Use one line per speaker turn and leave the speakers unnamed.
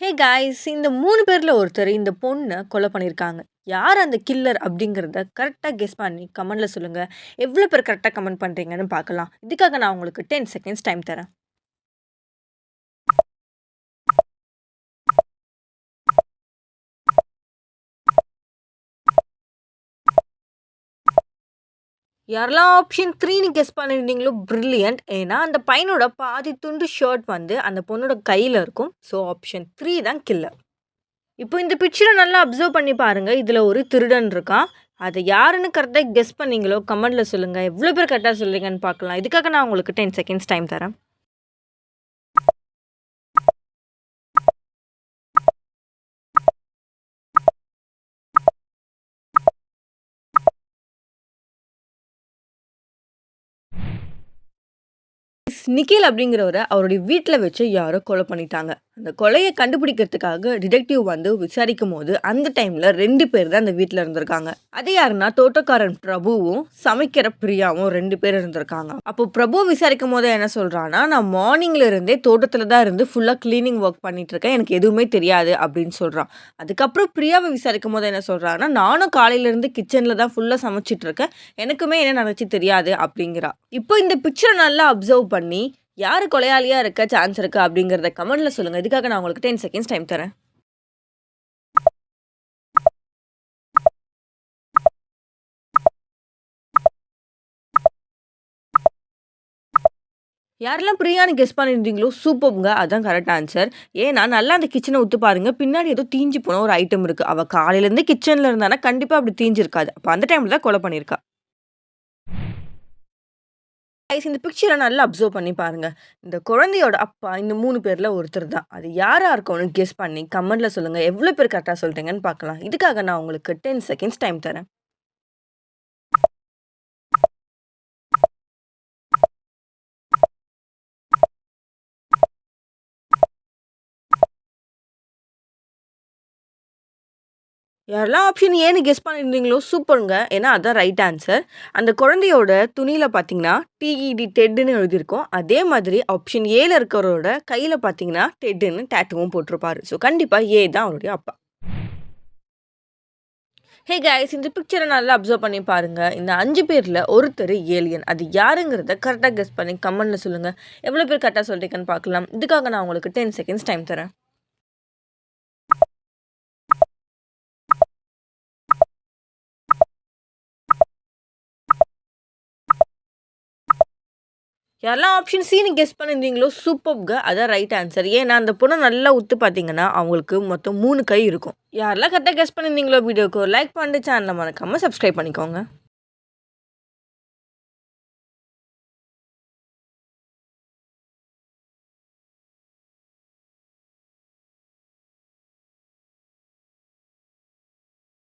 Hey guys இந்த மூணு பேரில் ஒருத்தர் இந்த பொண்ணை கொலை பண்ணியிருக்காங்க. யார் அந்த கில்லர்? அப்படிங்கிறத கரெக்டாக கெஸ் பண்ணி கமெண்டில் சொல்லுங்கள் எவ்வளோ பேர் கரெக்டாக கமெண்ட் பண்ணுறீங்கன்னு பார்க்கலாம். இதுக்காக நான் உங்களுக்கு டென் செகண்ட்ஸ் டைம் தரேன். யாரெல்லாம் ஆப்ஷன் த்ரீன்னு கெஸ் பண்ணியிருந்தீங்களோ ப்ரில்லியன்ட் ஏன்னா அந்த பையனோட பாதி துண்டு ஷர்ட் வந்து அந்த பொண்ணோட கையில் இருக்கும். ஸோ ஆப்ஷன் த்ரீ தான் கில்லர் இப்போ இந்த பிக்சரை நல்லா அப்சர்வ் பண்ணி பாருங்கள் இதில் ஒரு திருடன் இருக்கான் அதை யாருன்னு கரெக்டாக கெஸ் பண்ணீங்களோ கமெண்டில் சொல்லுங்கள் எவ்வளோ பேர் கரெக்டாக சொல்கிறீங்கன்னு பார்க்கலாம். இதுக்காக நான் உங்களுக்கு டென் செகண்ட்ஸ் டைம் தரேன். நிக்கில் அப்படிங்கிறவரை அவருடைய வீட்டில் வச்சு யாரோ கொலை பண்ணிட்டாங்க. அந்த கொலையை கண்டுபிடிக்கிறதுக்காக டிடெக்டிவ் வந்து விசாரிக்கும் போது அந்த டைமில் ரெண்டு பேர் தான் அந்த வீட்டில் இருந்திருக்காங்க. அது யாருன்னா தோட்டக்காரன் பிரபுவும் சமைக்கிற பிரியாவும் ரெண்டு பேர் இருந்திருக்காங்க. அப்போ பிரபு விசாரிக்கும் போது என்ன சொல்கிறான்னா நான் மார்னிங்ல இருந்தே தோட்டத்தில் தான் இருந்து ஃபுல்லாக க்ளீனிங் ஒர்க் பண்ணிட்டு இருக்கேன். எனக்கு எதுவுமே தெரியாது அப்படின்னு சொல்கிறான் அதுக்கப்புறம் பிரியாவை விசாரிக்கும் போது என்ன சொல்கிறான்னா நானும் காலையிலேருந்து கிச்சனில் தான் ஃபுல்லாக சமைச்சிட்டு இருக்கேன். எனக்குமே என்ன நினச்சி தெரியாது அப்படிங்கிறா. இப்போ இந்த பிக்சரை நல்லா அப்சர்வ் பண்ணி யார் கொலையாளியாக இருக்க சான்ஸ் இருக்குது அப்படிங்கிறத கமெண்ட்டில் சொல்லுங்கள் இதுக்காக நான் உங்களுக்கு டென் செகண்ட்ஸ் டைம் தரேன். யாரெல்லாம் பிரியாணி கெஸ் பண்ணியிருந்தீங்களோ சூப்பருங்க அதான் கரெக்ட் ஆன்சர் ஏன்னா நல்லா அந்த கிச்சனை ஊற்று பாருங்க. பின்னாடி ஏதோ தீஞ்சு போன ஒரு ஐட்டம் இருக்குது அவள் காலையிலேருந்து கிச்சனில் இருந்தானா கண்டிப்பாக அப்படி தீஞ்சிருக்காது. அப்போ அந்த டைமில் தான் கொலை பண்ணியிருக்கா. கைஸ் இந்த பிக்சரை நல்லா அப்சர்வ் பண்ணி பாருங்கள் இந்த குழந்தையோட அப்பா இந்த மூணு பேரில் ஒருத்தர் தான். அது யாராக இருக்கும்னு கெஸ் பண்ணி கமெண்ட்டில் சொல்லுங்கள் எவ்வளோ பேர் கரெக்டாக சொல்கிறீங்கன்னு பார்க்கலாம். இதுக்காக நான் உங்களுக்கு டென் செகண்ட்ஸ் டைம் தரேன். யாரெல்லாம் ஆப்ஷன் ஏன்னு கெஸ் பண்ணியிருந்தீங்களோ சூப்பருங்க ஏன்னா அதான் ரைட் ஆன்சர் அந்த குழந்தையோட துணியில் பார்த்தீங்கன்னா டிஇடி டெட்டுன்னு எழுதியிருக்கோம். அதே மாதிரி ஆப்ஷன் ஏல இருக்கிறவரோட கையில் பார்த்தீங்கன்னா டெட்டுன்னு டேட்டுவும் போட்டிருப்பாரு. ஸோ கண்டிப்பாக ஏ தான் அவருடைய அப்பா. ஹே கைஸ் இந்த பிக்சரை நல்லா அப்சர்வ் பண்ணி பாருங்கள் இந்த அஞ்சு பேரில் ஒருத்தர் ஏலியன் அது யாருங்கிறத கரெக்டாக கெஸ் பண்ணி கமெண்ட்டில் சொல்லுங்கள் எவ்வளோ பேர் கரெக்டாக சொல்கிறீங்கன்னு பார்க்கலாம். இதுக்காக நான் உங்களுக்கு டென் செகண்ட்ஸ் டைம் தரேன். யாரெல்லாம் ஆப்ஷன் நீங்கள் கெஸ் பண்ணியிருந்தீங்களோ சூப்பர்ங்க அதான் ரைட் ஆன்சர் ஏன்னா அந்த பொண்ணை நல்லா உத்து பார்த்தீங்கன்னா அவங்களுக்கு மொத்தம் மூணு கை இருக்கும். யாரெல்லாம் கரெக்டாக கெஸ் பண்ணியிருந்தீங்களோ வீடியோக்கு லைக் பண்ணிட்டு சேனலை மறக்காமல் சப்ஸ்கிரைப் பண்ணிக்கோங்க.